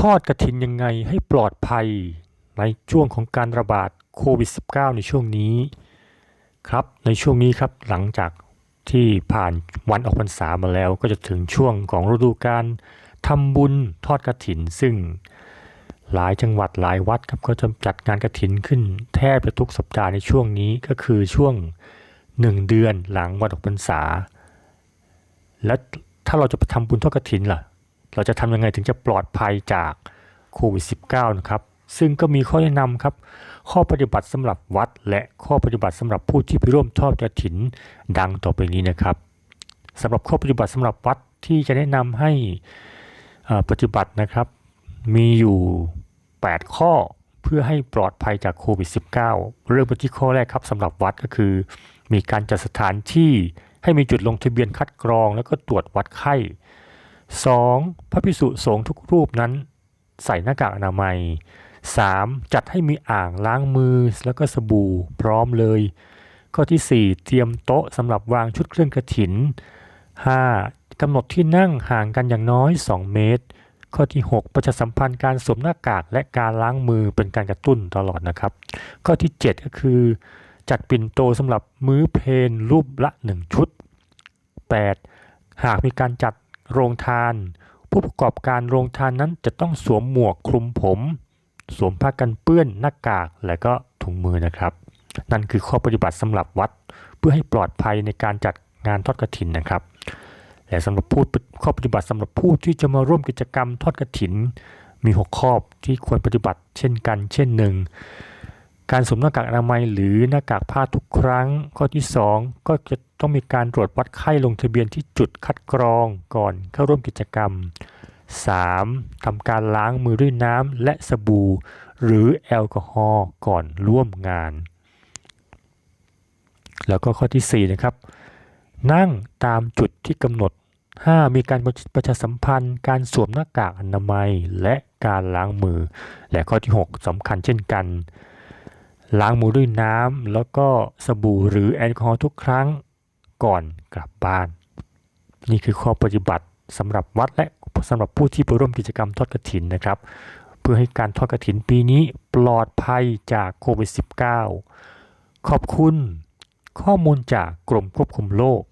ทอดกระถินยังไงให้ปลอดภัยในช่วงของการระบาดโควิด -19 ในช่วงนี้ ครับในช่วงนี้ครับหลังจากที่ผ่านวันออกพรรษามาแล้วก็จะถึงช่วงของฤดูการทำบุญทอดกระถิน ซึ่งหลายจังหวัดหลายวัดครับก็จะจัดงานกระถินขึ้น แทบจะทุกสัปดาห์ในช่วงนี้ก็คือช่วงหนึ่งเดือนหลังวันออกพรรษา และถ้าเราจะไปทำบุญทอดกระถินล่ะ เราจะทำยังไงถึงจะปลอดภัยจากโควิด -19 นะครับซึ่งก็มีข้อแนะนำครับ ข้อปฏิบัติสำหรับวัด และข้อปฏิบัติสำหรับผู้ที่ไปร่วมทอดกระถินดังต่อไปนี้นะครับสำหรับข้อปฏิบัติสำหรับวัดที่จะแนะนำให้อาปฏิบัตินะครับ มีอยู่ 8 ข้อเพื่อให้ปลอดภัยจากโควิด -19 เริ่มไปที่ข้อแรกครับสำหรับวัดก็คือ มีการจัดสถานที่ให้มีจุดลงทะเบียนคัดกรอง แล้วก็ตรวจวัดไข้ 2. พระภิกษุสงฆ์ทุกรูปนั้นใส่หน้ากากอนามัย 3. จัดให้มีอ่างล้างมือแล้วก็สบู่พร้อมเลย ข้อที่ 4 เตรียมโต๊ะสำหรับวางชุดเครื่องกระถิน 5. กำหนดที่นั่งห่างกันอย่างน้อย 2 เมตร ข้อที่ 6 ประชาสัมพันธ์การสวมหน้ากากและการล้างมือเป็นการกระตุ้นตลอดนะครับ ข้อที่ 7 ก็คือ จัดปิ่นโตสำหรับมื้อเพลนรูปละ 1 ชุด 8. หากมีการจัด โรงทาน ผู้ประกอบการโรงทานนั้นจะต้องสวมหมวกคลุมผม สวมผ้ากันเปื้อนหน้ากากและก็ถุงมือนะครับ นั่นคือข้อปฏิบัติสำหรับวัด เพื่อให้ปลอดภัยในการจัดงานทอดกระถินนะครับและสำหรับผู้ข้อปฏิบัติสำหรับผู้ที่จะมาร่วมกิจกรรมทอดกระถิน มีหกข้อที่ควรปฏิบัติเช่นกัน เช่นหนึ่งการสวมหน้ากากอนามัยหรือหน้ากากผ้าทุกครั้ง ข้อที่ 2 ก็จะ ต้องมีการตรวจวัดไข้ลงทะเบียนที่จุดคัดกรองก่อนเข้าร่วมกิจกรรม 3. ทำการล้างมือด้วยน้ำและสบู่ หรือแอลกอฮอล์ก่อนร่วมงาน แล้วก็ข้อที่ 4 นะครับ นั่งตามจุดที่กำหนด 5. มีการประชาสัมพันธ์ การสวมหน้ากากอนามัย และการล้างมือ และข้อที่ 6สำคัญเช่นกัน ล้างมือด้วยน้ำแล้วก็สบู่หรือแอลกอฮอล์ทุกครั้ง ก่อนกลับบ้าน นี่คือข้อปฏิบัติสำหรับวัดและสำหรับผู้ที่ไปร่วมกิจกรรมทอดกระถินนะครับ เพื่อให้การทอดกระถินปีนี้ปลอดภัยจากโควิด -19 ขอบคุณข้อมูลจากกรมควบคุมโรค